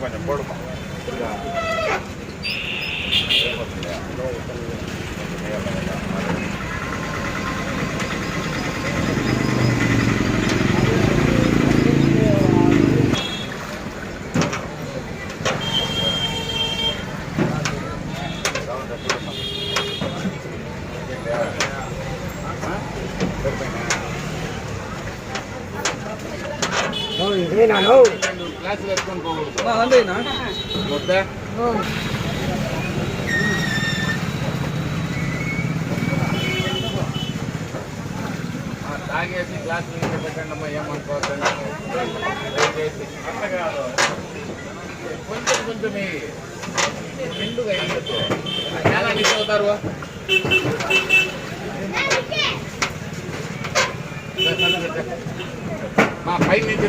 இன்னும் கொஞ்சம் போடுமா Hey, now, no. క్లాసులు ఎత్తుకొని పోకూడదు వద్దా? తాగేసి గ్లాసులు ఇంట్లో పెట్టండి అమ్మా ఏమనుకోవద్దండి. దయచేసి. అట్లా కాదు కొంచెం కొంచెం. నిండుగా వేయద్దు ఎలా మిస్ అవుతారు. మా పై నుంచి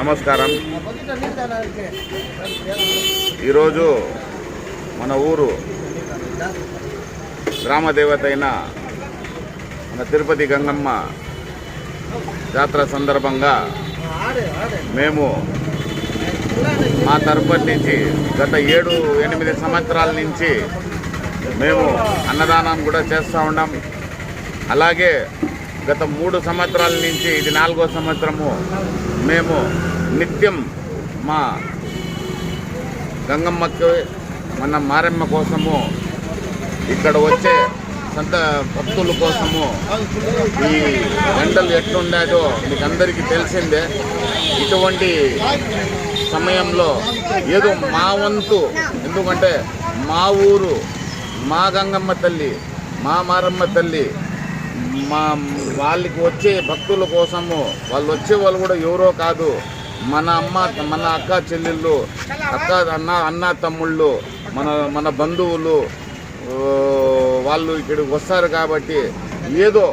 నమస్కారం. ఈరోజు మన ఊరు గ్రామదేవత అయిన మన తిరుపతి గంగమ్మ జాతర సందర్భంగా మేము మా తరపున నుంచి గత ఏడు ఎనిమిది సంవత్సరాల నుంచి మేము అన్నదానం కూడా చేస్తూ ఉన్నాం. అలాగే గత మూడు సంవత్సరాల నుంచి ఇది నాలుగో సంవత్సరము మేము నిత్యం మా గంగమ్మకి మన మారెమ్మ కోసము ఇక్కడ వచ్చే సంత భక్తుల కోసము ఈ ఎండలు ఎట్లున్నాయో మీకు అందరికీ తెలిసిందే. ఇటువంటి సమయంలో ఏదో మా వంతు ఎందుకంటే మా ఊరు మా గంగమ్మ తల్లి మా మారమ్మ తల్లి మా వాళ్ళకి వచ్చే భక్తుల కోసము వాళ్ళు వచ్చే వాళ్ళు కూడా ఎవరో కాదు. మన అమ్మ మన అక్క చెల్లెళ్ళు అక్క అన్న అన్న తమ్ముళ్ళు మన మన బంధువులు వాళ్ళు ఇక్కడికి వస్తారు కాబట్టి ఏదో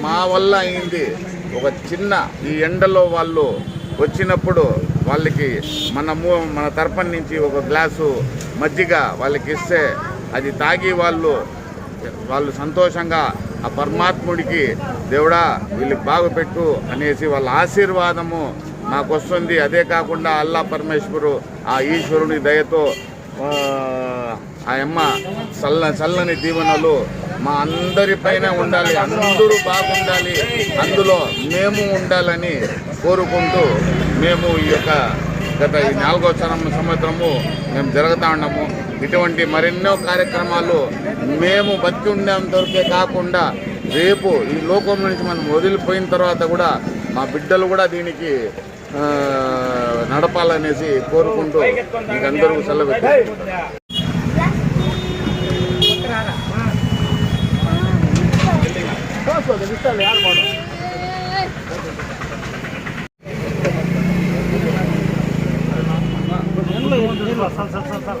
మా వల్ల అయింది. ఒక చిన్న ఈ ఎండలో వాళ్ళు వచ్చినప్పుడు వాళ్ళకి మన మూ- మన తరపున నుంచి ఒక గ్లాసు మజ్జిగ వాళ్ళకి ఇస్తే అది తాగి వాళ్ళు వాళ్ళు సంతోషంగా ఆ పరమాత్ముడికి దేవుడా వీళ్ళకి బాగుపెట్టు అనేసి వాళ్ళ ఆశీర్వాదము నాకు వస్తుంది అదే కాకుండా అల్లా పరమేశ్వరు ఆ ఈశ్వరుని దయతో ఆ, అమ్మ చల్ల చల్లని దీవెనలు మా అందరిపైన ఉండాలి. అందరూ బాగుండాలి. అందులో మేము ఉండాలని కోరుకుంటూ మేము ఈ యొక్క గత ఈ నాలుగో సంవత్సరము మేము జరుగుతూ ఉన్నాము. ఇటువంటి మరెన్నో కార్యక్రమాలు మేము బతికి ఉండేంత వరకే కాకుండా రేపు ఈ లోకం నుంచి మనం వదిలిపోయిన తర్వాత కూడా మా బిడ్డలు కూడా దీనికి నడపాలనేసి కోరుకుంటూ మీకు అందరూ సెలవు సార్ సార్ సార్.